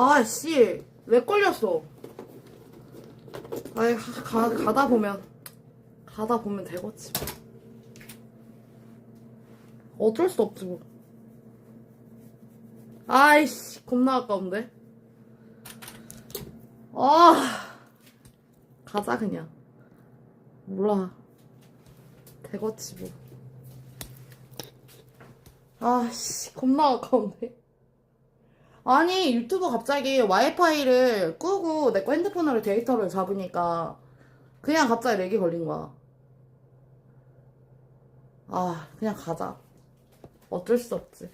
아 씨 왜 걸렸어? 아이 가, 가, 가다 보면 가다 보면 되겠지. 어쩔 수 없지 뭐. 아이씨 겁나 아까운데. 아 가자 그냥. 몰라. 되겠지 뭐. 아씨 겁나 아까운데. 아니 유튜브 갑자기 와이파이를 끄고 내 거 핸드폰으로 데이터를 잡으니까 그냥 갑자기 렉이 걸린 거야. 아 그냥 가자. 어쩔 수 없지.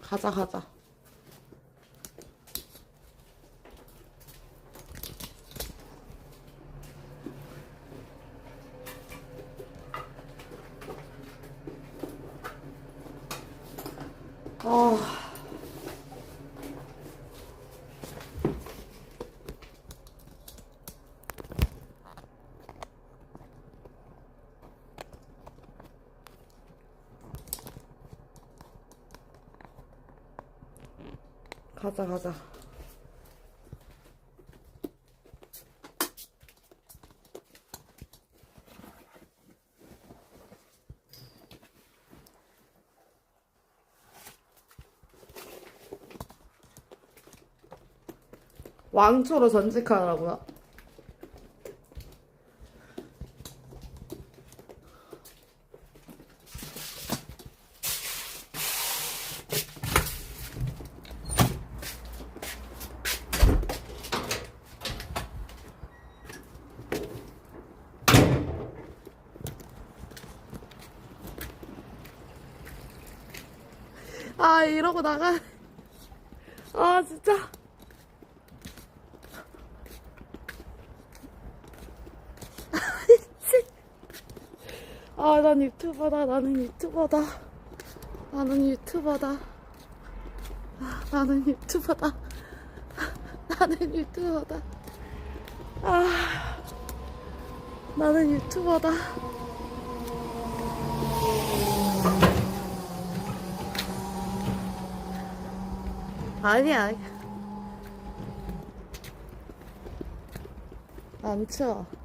가자 가자. 아. 가자 가자. 왕초로 전직하라고요? 아 이러고 나가 아 진짜 아, 난 유튜버다. 나는 유튜버다. 나는 유튜버다. 아, 나는 유튜버다. 나는 유튜버다. 아, 나는 유튜버다. 아니야. 안 추워.